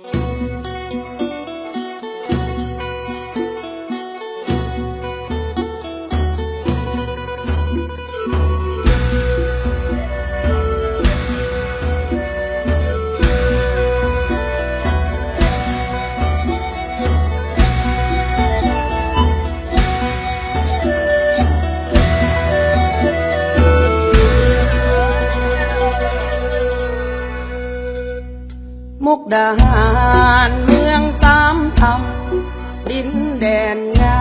Thank you. มุกดาหารเมืองตามธรรมดินแดนงา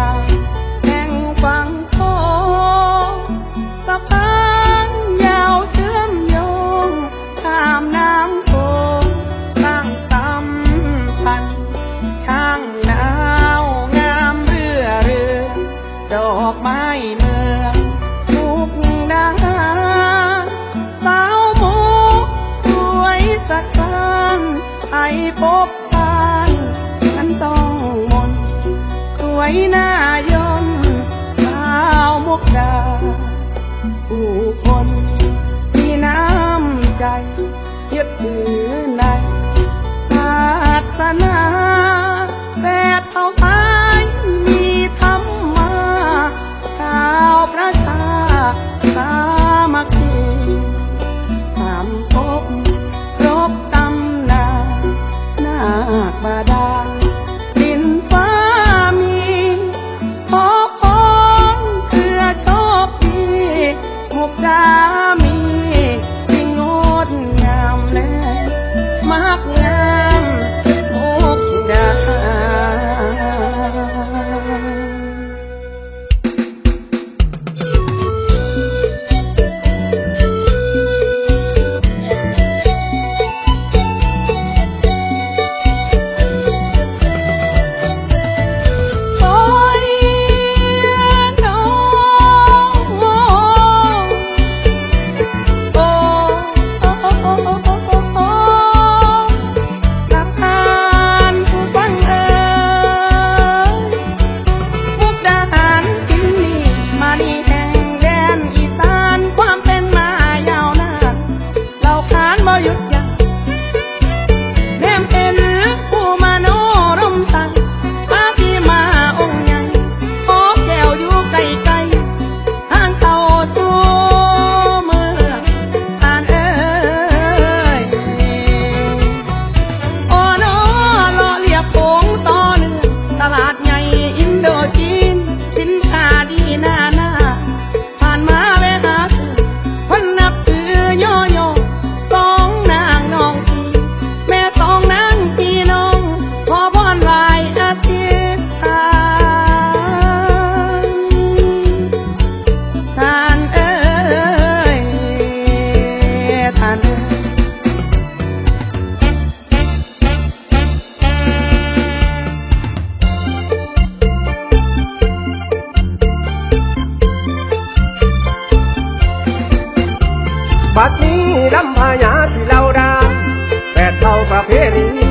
Allah. da feirinha